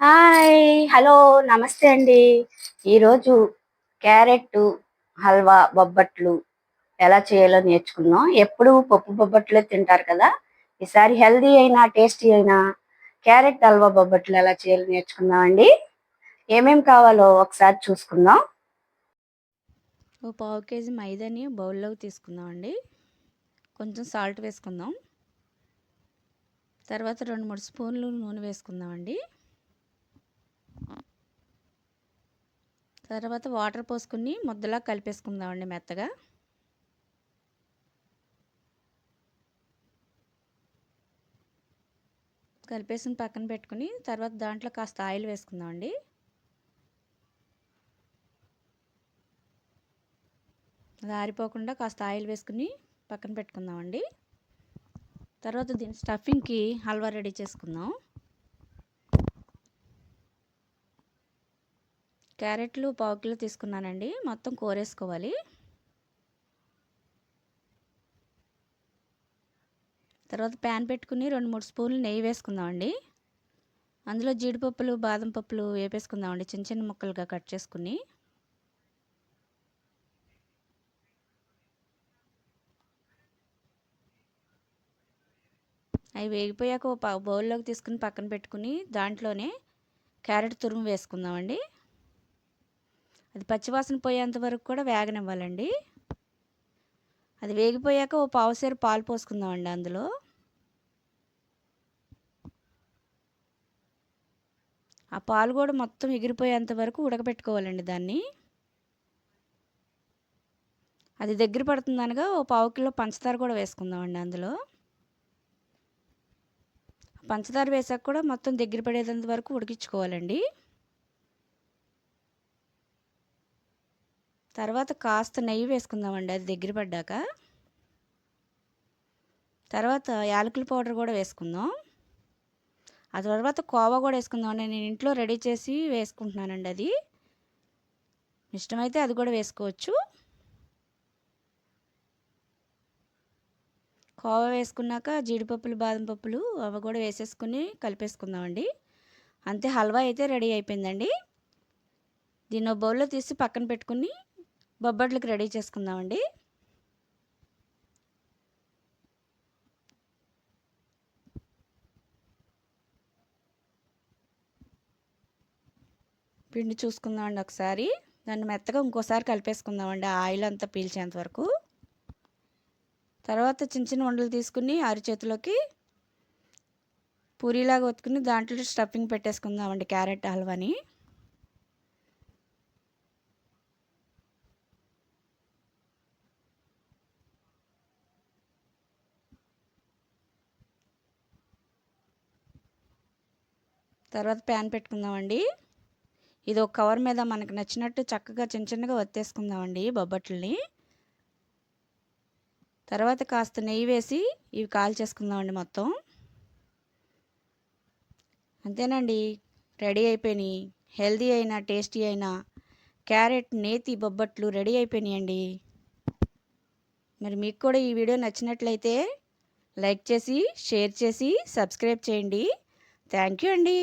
Hi hello నమస్తే అండి. ఈరోజు క్యారెట్ హల్వా బొబ్బట్లు ఎలా చేయాలో నేర్చుకుందాం. ఎప్పుడు పప్పు బొబ్బట్లే తింటారు కదా. ఈసారి హెల్దీ అయినా టేస్టీ అయినా క్యారెట్ హల్వా బొబ్బట్లు ఎలా చేయాలో నేర్చుకుందాం అండి. ఏమేమి కావాలో ఒకసారి చూసుకుందాం. ఓ పావు కేజీ మైదాని బౌల్లోకి తీసుకుందాం అండి. కొంచెం సాల్ట్ వేసుకుందాం. తర్వాత రెండు మూడు స్పూన్లు నూనె వేసుకుందాం అండి. తర్వాత వాటర్ పోసుకుని ముద్దలా కలిపేసుకుందామండి మెత్తగా. కలిపేసిన పక్కన పెట్టుకుని తర్వాత దాంట్లో కాస్త ఆయిల్ వేసుకుందామండి. అది ఆరిపోకుండా కాస్త ఆయిల్ వేసుకుని పక్కన పెట్టుకుందామండి. తర్వాత దీని స్టఫింగ్కి హల్వా రెడీ చేసుకుందాం. క్యారెట్లు పావు కిలో తీసుకున్నానండి. మొత్తం కోరేసుకోవాలి. తర్వాత ప్యాన్ పెట్టుకుని రెండు మూడు స్పూన్లు నెయ్యి వేసుకుందామండి. అందులో జీడిపప్పులు బాదం పప్పులు వేపేసుకుందామండి. చిన్న చిన్న ముక్కలుగా కట్ చేసుకుని. అవి వేగిపోయాక ఒక బౌల్లోకి తీసుకుని పక్కన పెట్టుకుని దాంట్లోనే క్యారెట్ తురుము వేసుకుందామండి. అది పచ్చివాసన పోయేంత వరకు కూడా వేగనివ్వాలండి. అది వేగిపోయాక ఓ పావుసేరు పాలు పోసుకుందామండి అందులో. ఆ పాలు కూడా మొత్తం ఎగిరిపోయేంత వరకు ఉడకబెట్టుకోవాలండి దాన్ని. అది దగ్గర పడుతుందనగా ఓ పావు కిలో పంచదార కూడా వేసుకుందామండి అందులో. పంచదార వేసాక కూడా మొత్తం దగ్గర పడేంత వరకు ఉడికించుకోవాలండి. తర్వాత కాస్త నెయ్యి వేసుకుందామండి అది దగ్గర పడ్డాక. తర్వాత యాలకుల పౌడర్ కూడా వేసుకుందాం. ఆ తర్వాత కోవా కూడా వేసుకుందామండి నేను ఇంట్లో రెడీ చేసి వేసుకుంటున్నానండి అది. ఇష్టమైతే అది కూడా వేసుకోవచ్చు. కోవా వేసుకున్నాక జీడిపప్పులు బాదం పప్పులు అవి కూడా వేసేసుకుని కలిపేసుకుందామండి. అంతే హల్వా అయితే రెడీ అయిపోయిందండి. దీన్ని బౌల్లో తీసి పక్కన పెట్టుకుని బొబ్బట్లకి రెడీ చేసుకుందామండి. పిండి చూసుకుందామండి ఒకసారి. దాన్ని మెత్తగా ఇంకోసారి కలిపేసుకుందామండి ఆయిల్ అంతా పీల్చేంత వరకు. తర్వాత చిన్న చిన్న ఉండలు తీసుకుని అరిచేతిలోకి పూరీలాగా ఒత్తుకుని దాంట్లో స్టఫింగ్ పెట్టేసుకుందామండి క్యారెట్ హల్వాని. తర్వాత ప్యాన్ పెట్టుకుందామండి. ఇది ఒక కవర్ మీద మనకు నచ్చినట్టు చక్కగా చిన్న చిన్నగా వత్తేసుకుందామండి బొబ్బట్లని. తర్వాత కాస్త నెయ్యి వేసి ఇవి కాల్ చేసుకుందామండి మొత్తం. అంతేనండి రెడీ అయిపోయినాయి. హెల్దీ అయినా టేస్టీ అయినా క్యారెట్ నేతి బొబ్బట్లు రెడీ అయిపోయినాయండి. మరి మీకు కూడా ఈ వీడియో నచ్చినట్లయితే లైక్ చేసి షేర్ చేసి సబ్స్క్రైబ్ చేయండి. థ్యాంక్ యూ అండి.